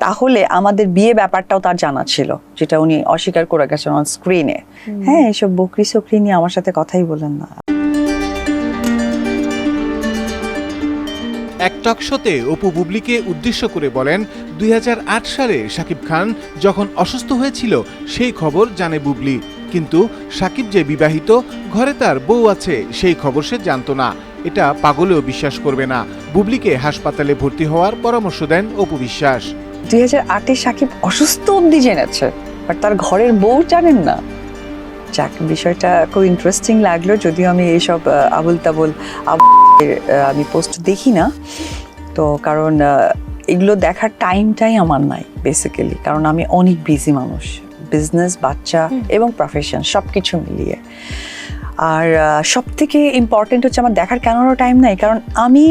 তাহলে আমাদের বিয়ে ব্যাপারটাও তার জানা ছিল যেটা উনি অস্বীকার করে গেছেন অন স্ক্রিনে হ্যাঁ এইসব বকরি সকরি নিয়ে আমার সাথে কথাই বলেন না। এক টক শোতে অপু বুবলিকে উদ্দেশ্য করে বলেন দুই হাজার আট সালে শাকিব খান যখন অসুস্থ হয়েছিল সেই খবর জানে বুবলি। কিন্তু শাকিব যে বিবাহিত ঘরে তার বউ আছে সেই খবর সে জানতো না। এটা পাগলেও বিশ্বাস করবে না। বুবলিকে হাসপাতালে ভর্তি হওয়ার পরামর্শ দেন অপু বিশ্বাস। দুই হাজার আটে সাকিব অসুস্থ অব্দি জেনেছে বাট তার ঘরের বউ জানেন না। যাক বিষয়টা খুব ইন্টারেস্টিং লাগল যদিও আমি এইসব আবুল তাবুল আমি পোস্ট দেখি না। তো কারণ এগুলো দেখার টাইমটাই আমার নাই বেসিক্যালি কারণ আমি অনেক বিজি মানুষ। বিজনেস বাচ্চা এবং প্রফেশন সব কিছু মিলিয়ে। আর সব থেকে ইম্পর্টেন্ট হচ্ছে আমার দেখার কেন টাইম নাই কারণ আমি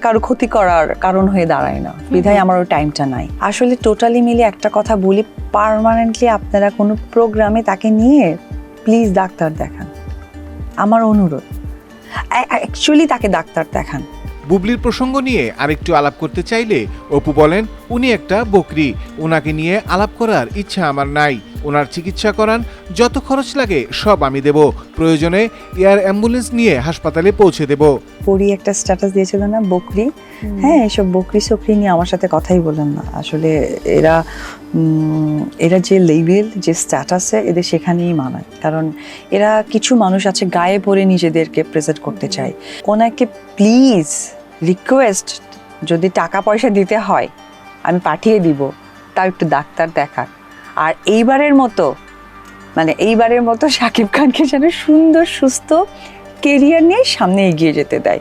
কারও ক্ষতি করার কারণ হয়ে দাঁড়ায় না। বিধায় আমার ওই টাইমটা নাই। আসলে টোটালি মিলে একটা কথা বলি পার্মানেন্টলি আপনারা কোনো প্রোগ্রামে তাকে নিয়ে প্লিজ ডাক্তার দেখান। আমার অনুরোধ অ্যাকচুয়ালি তাকে ডাক্তার দেখান। বুবলির প্রসঙ্গ নিয়ে আরেকটু আলাপ করতে চাইলে অপু বলেন উনি একটা বকরি ওনাকে নিয়ে আলাপ করার ইচ্ছা আমার নাই। ওনার চিকিৎসা করান যত খরচ লাগে সব আমি দেব। প্রয়োজনে এয়ার অ্যাম্বুলেন্স নিয়ে হাসপাতালে পৌঁছে দেব। পরি একটা স্ট্যাটাস দিয়েছিল না বকরি? হ্যাঁ এসব বকরি সকরি নিয়ে আমার সাথে কথাই বলেন না। আসলে এরা এরা যে লেভেল যে স্ট্যাটাসে এদের সেখানেই মানায়। কারণ এরা কিছু মানুষ আছে গায়ে পড়ে নিজেদেরকে প্রেজেন্ট করতে চায়। ওনাকে প্লিজ রিকোয়েস্ট যদি টাকা পয়সা দিতে হয় আমি পাঠিয়ে দিব। তাও একটু ডাক্তার দেখার আর এইবারের মতো মানে এইবারের মতো শাকিব খানকে যেন সুন্দর, সুস্থ কেরিয়ার নিয়ে সামনে এগিয়ে যেতে দেয়।